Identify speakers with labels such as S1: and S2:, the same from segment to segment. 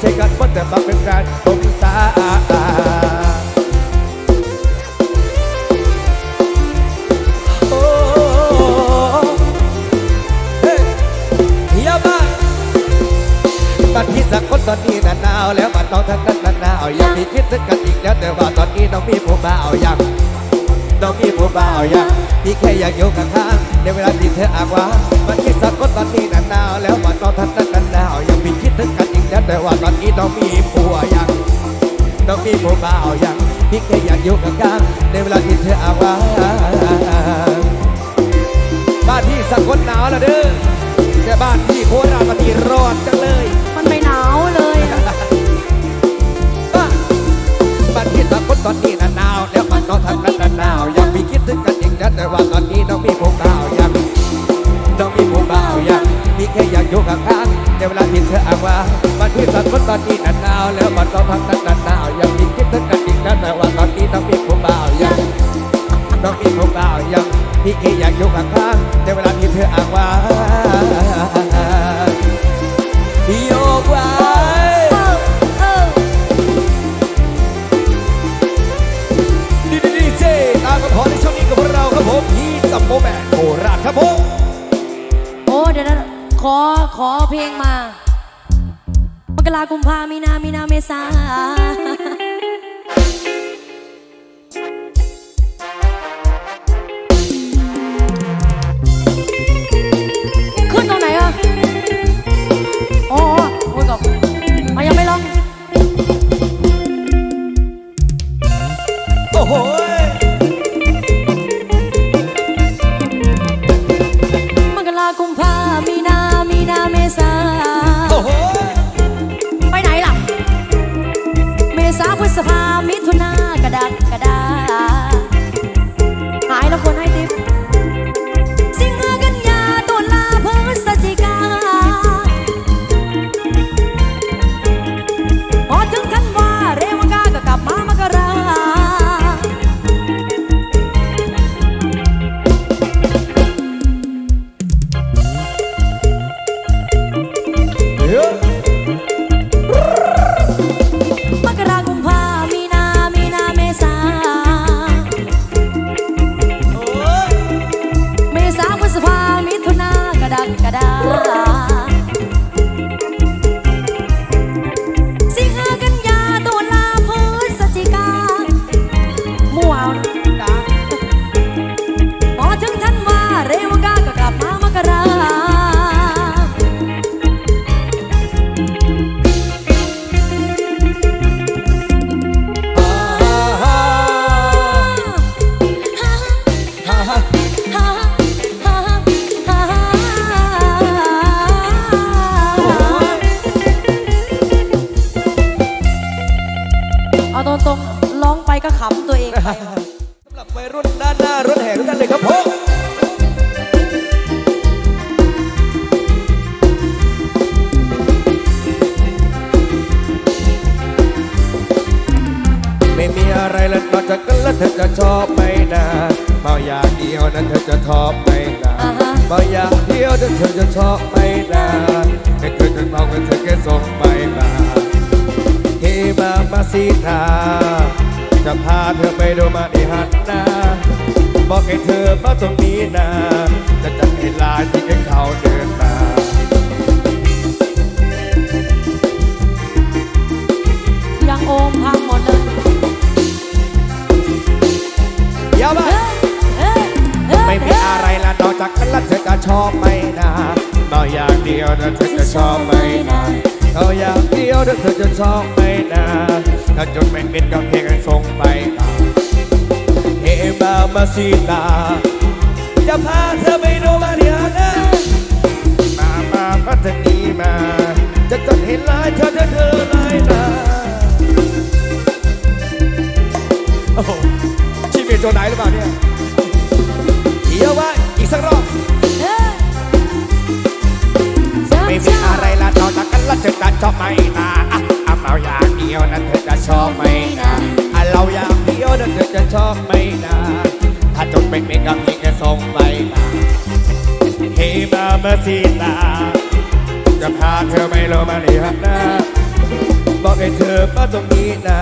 S1: take us, but there's something that. Focuses ที่สัตว์ตอนนี้นันหนาวแล้วมันก็พักนั้นนัน
S2: หนาวยั
S1: งมีคิดถึงกันอีกันแต่ว่าตอนนี้ต้องมีผมเบายังต้องมีผมเบายังพี่แค่อยากยู่ข้า ที่เขา
S2: เดิ
S1: นมา
S2: ยังโอมพัง
S1: ห
S2: มดเล
S1: ยยา
S2: วไปไม่
S1: มีอะไรละนอกจากฉันละเธอจะชอบไม่นานอาอ
S2: ยา
S1: กเดียวนะเธอจะชอบไม่นะเธาอยากเดียวนะเธอจะชอบไม่นะถ้าจดไม่เป็นก็เพียงส่งไปเฮมามาซีตา จะพาเธอไปดูมาที่านะมามาพัฒนีมา จะต้องเห็นลายเธอเธอเธอลายตาโอ้โหชีวิตโจไหนหรือเปล่าเนี่ย งไปตา
S3: เฮมาเมอร์ซีตาจะพาเธอไปโรมาเนีฮับนะ
S1: บอกให้เธอมาตรงนี้นะ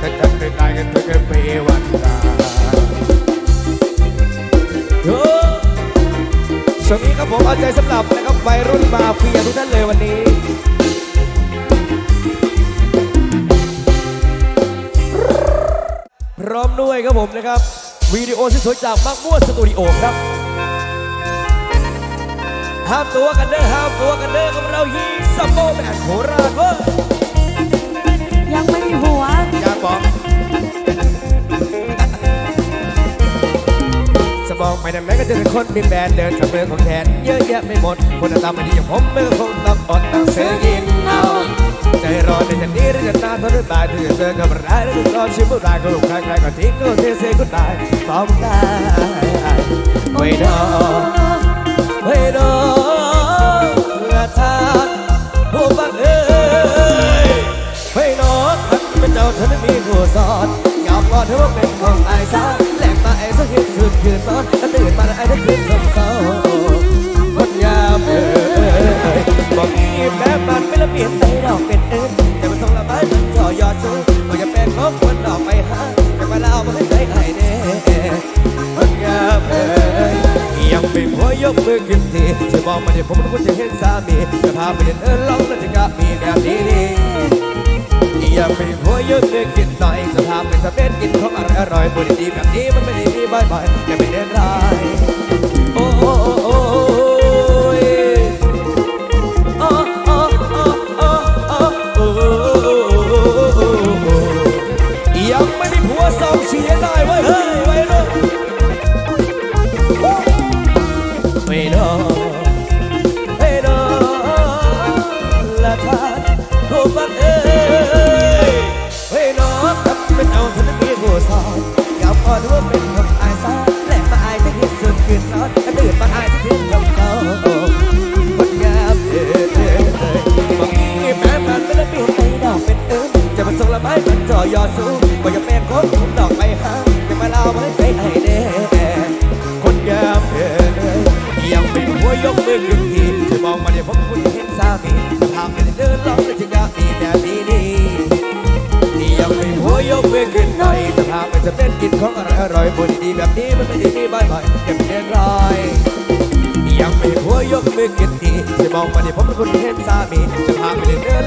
S1: ถ้าจำไม่ได้กันเธอก็ไม่วันตาโอ้ช่วงนี้ครับผมเอาใจสำหรับนะครับวัยรุ่นมาเฟียทุกท่านเลยวันนี้พร้อมด้วยครับผมนะครับ วิดีโอที่สวยจากมักม่วนสตูดิโอครับห้ามตัวกันเด้อห้ามตัวกันเด้อกับเรายีซัมโบแมนโคราชเว้ย
S2: ยังไม่มีผัว
S1: อยากบอกสมองไปดังนั้นก็จะเป็นคนมีแบรนด์เดินกับมือของแทนเยอะแยะไม่หมดคนตามมาดีอย่างผมมือคงต้องอดต้องเสียกินเอา ใจร้อนในจะนี้หรือจะนานเท่านั้นตายถึงจะเจอกับร้ายแล้วจะรอชิมบุรายก็ลูกใครใครก็ทิ้งก็เทเซก็ตายพร้อมได้ไม่ดอเฮ้ยน้องละทานผู้ฟังเอ้ยเฮ้ยน้องมันเป็นเจ้าเธอไม่มีผู้สอนยอมก่อนเธอว่าเป็นของไอ้สาวแหลกมาไอ้สักคืนคืนคืนนอนแล้วตื่นมาไอ้ได้คืนสมเขาคนยามเอ้ยบอกอีแผมมันควรจะเห็นสามีจะพาไปเดินเออลองแล้วจะกลับมีแบบนี้ดียังไม่พอยกมือขึ้นหน่อยจะพาไปสเปนกินของอร่อยอร่อยบนดีแบบนี้มันไม่ได้มีบ่อยๆแค่ไม่เดิ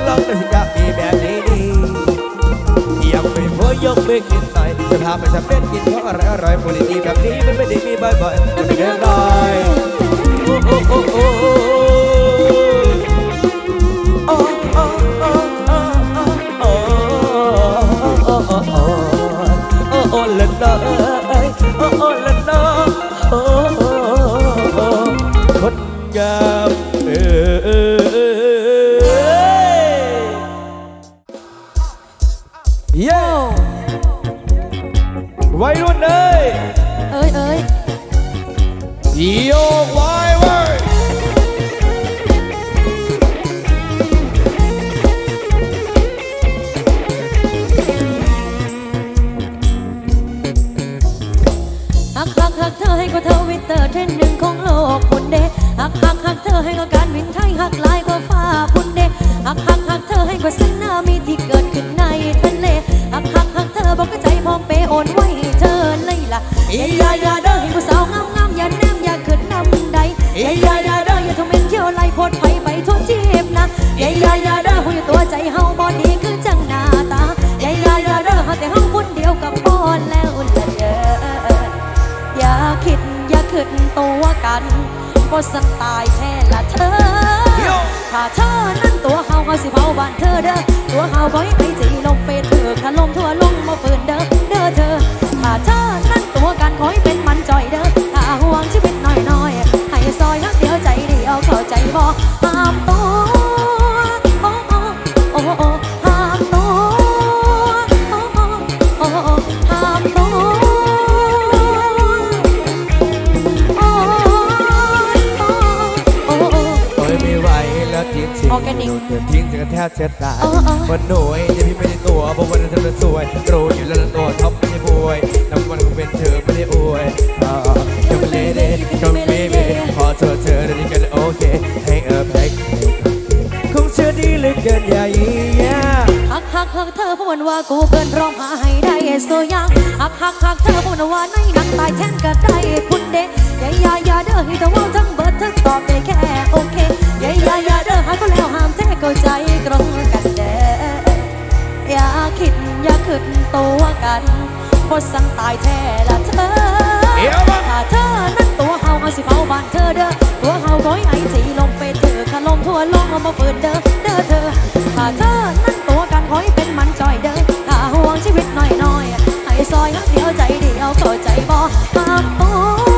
S1: ภาพไม่ได้เดินลองดูอยากมีแบบนี้นี่ยังไม่พอยกมือขึ้นหน่อยจะพาไปทำเป็นกินของอร่อยอร่อยบุหรี่ดีแบบนี้มันไม่ได้มีบ่อยๆมันไม่ได้ลอย อ
S2: ให้ก็การบินไทยหักลายก็ฟ้าคุณเดหักหักหักเธอให้ก็สึนามีที่เกิดขึ้นในทะเลหักหักหักเธอบอกก็ใจพร้อมเปโอนไว้เธอเลยล่ะอย่าอย่าอย่าเด้อให้ผู้สาวงามงามอย่าแนมอย่าขึ้นนำใดอย่าอย่าอย่าเด้ออย่าทำเป็นเที่ยวไล่โพดไผไปทั่วทีบนะอย่าอย่าอย่าเด้อหูอยู่ตัวใจเฮาบ่ดีคือจังหน้าตาอย่าอย่าอย่าเด้อหาแต่เฮาคนเดียวกับพอนแล้วละเด้ออย่าคิดอย่าขึ้นตัวกันก็สไตล์าเธอนั้นตัวเขาก็สิเผาบ้านเธอเด้อตัวเขาก็ให้ไปจีลงเฟซเธอถล่มทั่วลงมาฝืน บจะตายวันหน่วยยังพี่ไม่ได้ตัวเพราะวันนั้นเธอมันสวยรู้อยู่แล้วตัวท็อ
S1: ปไม่ได้ป่วยน้ำ
S2: วันคงเป็น
S1: เธอไม่ได้
S2: อ
S1: วยยกเลเดยกเบเบพอเธอเธอเรื่องกันโอเคให้เออแพ็คคงเชื่อดีเลยเกินใหญ่
S2: ฮักฮักฮักเธอพูดว่ากูเกินร้องหาให้ได้โซยังฮักฮักฮักเธอพูดว่าในนักตายแทนก็ได้พุ่เดยายายาเด้อให้ตะว่าจังเบิดเธอตอบได้แค่โอเคยายายาเด้อหาก็แล้ว ก็ใจกรงกันแด่อย่าคิดอย่าขึ้นตัวกันพดสังตายแท้ละเธอถ้าเธอนั้นตัวเฮาเอาสิเผาบ้านเธอเด้อตัวเฮาร้อยไอจีลงไปเธอขลมทั่วลงเอามาเปิดเด้อเด้อเธอถ้าเธอนั้นตัวกันคอยเป็นมันจอยเด้อถ้าห่วงชีวิตหน่อยๆให้ซอยเดียวใจเดียวเข้าใจบ่มาโอ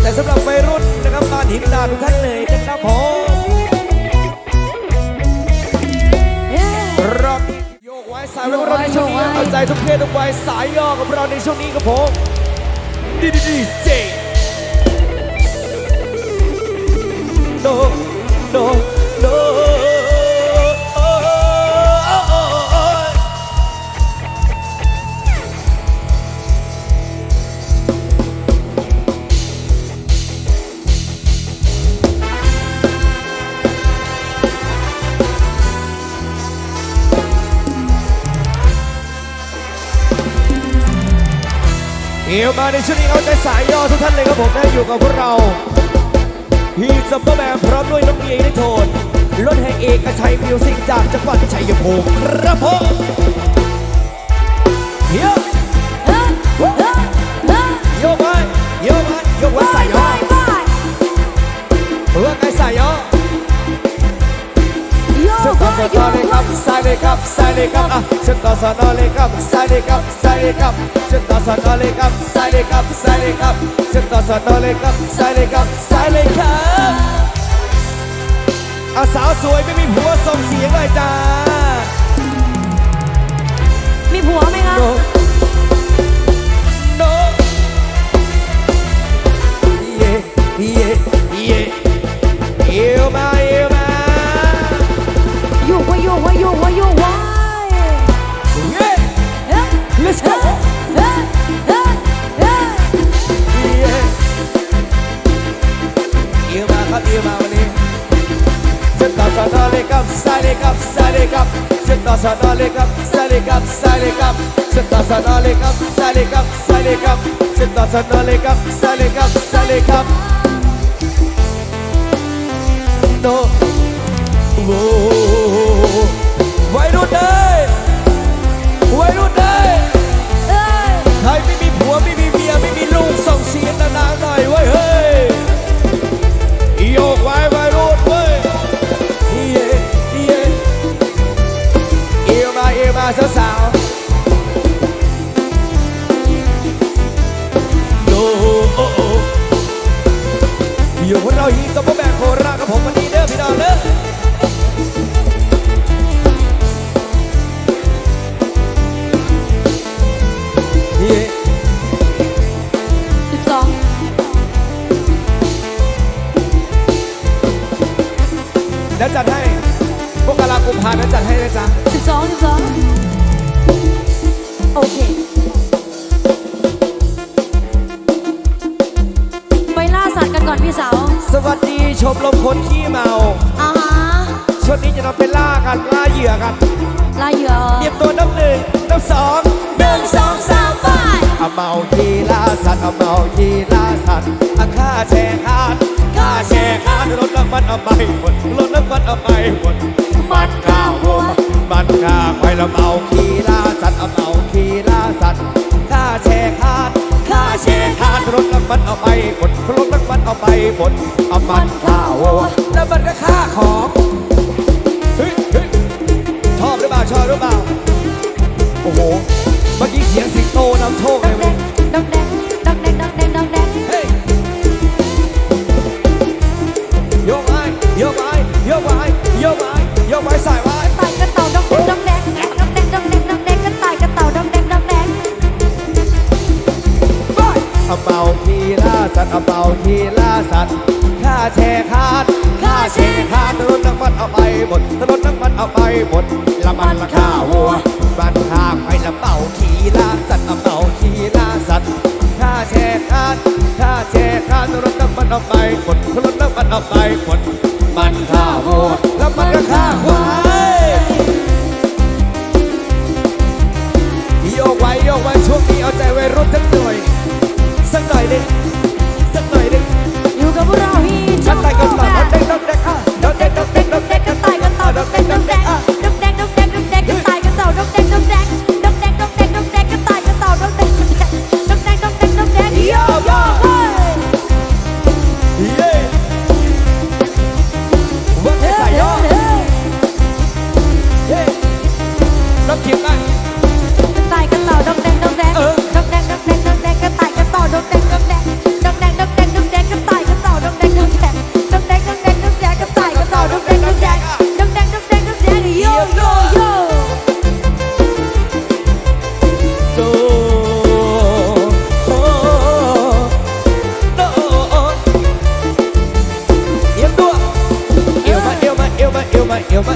S2: แต่สำ
S1: หรับวัยรุ่นนะครับบ้านหินดาทุกท่านเลยนะครับผมรอบโยกไว้สายไวัยรุ่นในช่วงนี้เอาใจทุกเพศทุกวัยสายย่อกับเราในช่วงนี้ครับผมดีดีดีเจโดโด เอวมาในช่วงนี้เอาใจสายย่อทุกท่านเลยครับผมนะอยู่กับพวกเราฮีซัมเปอร์แมนพร้อมด้วยน้องเอได้โทนรถแห่เอกชัยมิวสิกจากจังหวัดชัยภูมิครับผมเฮีย
S2: เฮ้ยเฮ้ยเฮ้ย
S1: โยกไปโยกไปโยกไว้สายย่อเพื่อ สน
S2: ก
S1: ต่อเลยครับใส่เลยครับใส่เลยครับอะเส้นต่อสนอเลยครับใส่เลยครับใส่เลยครับเส้นต่อสนอเลยครับใส่เลยครับใส่เลย
S2: ค
S1: รับเส้นต่อสนอเลยครับใส่เลยครับใส่เลยครับอาสาวสวยไม่มีผัวส่งเสียงเลยจ้ามีผัวไหมคะ
S2: เส้ ว
S1: สวัสดีชมรมคนขี้เมา
S2: อ่าฮะ
S1: ช่วงนี้จะนำไปล่ากันล่าเหยื่อกัน
S2: ล่าเหยื่อ
S1: เตรียมตัวนับหนึ่งนับสอง
S2: หนึ่งสองสามไป
S1: เอาเมาทีล่าสัตว์เอาเมาทีล่าสัตว์อาค่าแชร์คานค่าแชร์คานรถน้ำมันเอาไปหมดรถน้ำมันเอาไปหมดมันข้าวหัวมันข้าไปแล้วเมาทีล่าสัตว์เอาเมาทีล่า ค่าแชร์คารถน้ำมันเอาไปหมดรถน้ำมันเอาไปหมดเอามันข้าวแล้วมันก็ค่าของเฮ้ยเฮ้ยชอบหรือเปล่าชอบหรือเปล่าโอ้โหเมื่อกี้เสียงสิงโตนำโชคเลยเว้ย
S2: ดอกแดงดอกแดงดอกแดงดอกแดง
S1: เฮ้ยโยกไปโยกไปโยกไป ทีล่าสัตว์ค่าแชร์คานค่าแชร์คานรถน้ำมันเอาไปหมดรถน้ำมันเอาไปหมดละมันละค่าวัวมันค่าไปละเมาทีล่าสัตว์เอาเมาทีล่าสัตว์ค่าแชร์คานค่าแชร์คานรถน้ำมันเอาไปหมดรถน้ำมันเอาไปหมดมันค่าวัวแล้วมันก็ค่าควายโยกไว้โยกไว้ช่วงนี้เอาใจไวัยรุ่นสักหน่อยสักหน่อยหนึง อยู่ eu vai.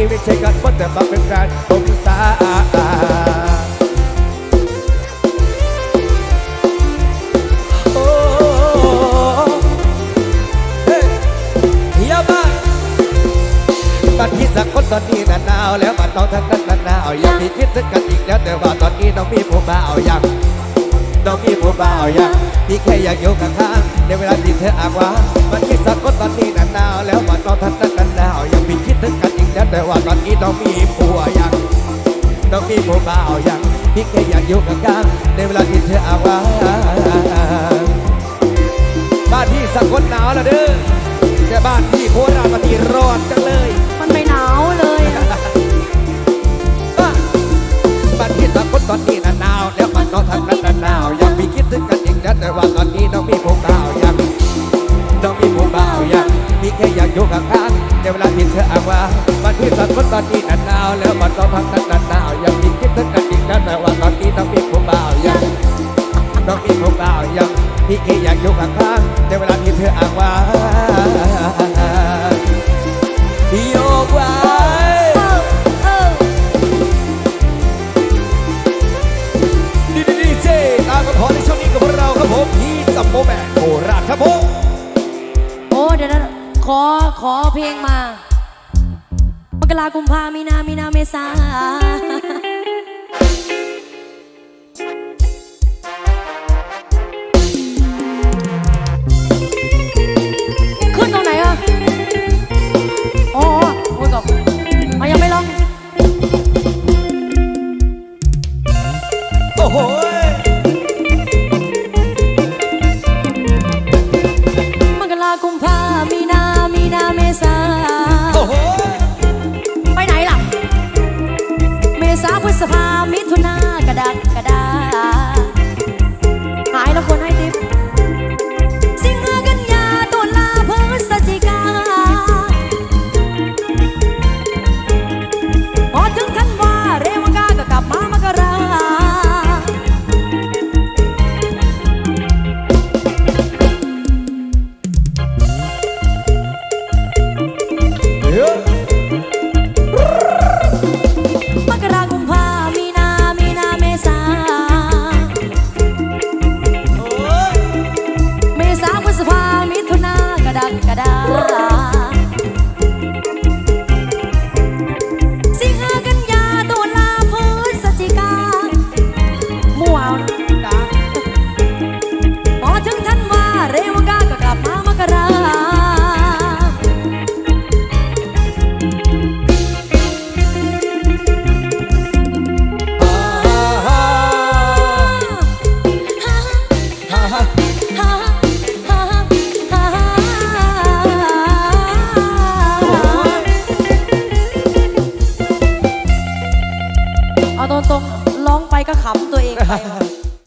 S1: นี้ไม่ใช่กันหมดแต่มาเป็นแฟนผมสาโอ้เฮ้ยยาบ้าบัดที่สักคนตอนนี้น่ะหนาวแล้วบัดน้องทั้งนั้นน่ะหนาวยังมีคิดถึงกันอีกแล้วแต่ว่าตอนนี้น้องมีผู้บ่าวยังน้องมีผู้บ่าวยังพี่แค่อยากอยู่ข้างๆในเวลาที่เธออ้างว่าบัดที่สักคนตอนนี้น่ะหนาวแล้วบัดน้องทั้งนั้นน่ะหนาวยัง แล้วแต่ว่าตอนนี้น้องมีผัวยังต้องมีผู้บ่าวยังพี่แค่อยากอยู่ข้างๆในเวลาที่เธออาว่าบ้านพี่สักคนหนาวล้วเด้อแต่บ้านพี่โคราชมันมีร้อนจังเลย
S2: มันไม่หนาวเลยอะ
S1: บ้านบ้านพี่สักคนตอนนี้น่ะหนาวแล้วมันนองทางนั้นน่ะหนาวยังมีคิดถึงกันอีกนะแต่ว่าตอนนี้น้องมีผู้บ่าวยังน้องมีผู้บ่าวยังพี่แค่อยากอยู่ข้างๆในเวลาที่เธออาว่าบ้ ที่สัตว์ตอนนี้น่ะหนาวแล้วมันน้องทางนั้น โอ้โห
S2: มกรากุมภามีนา มีนาเมษา
S1: โอ้โห
S2: ไปไหนล่ะ เมษาพฤษภามิถุนา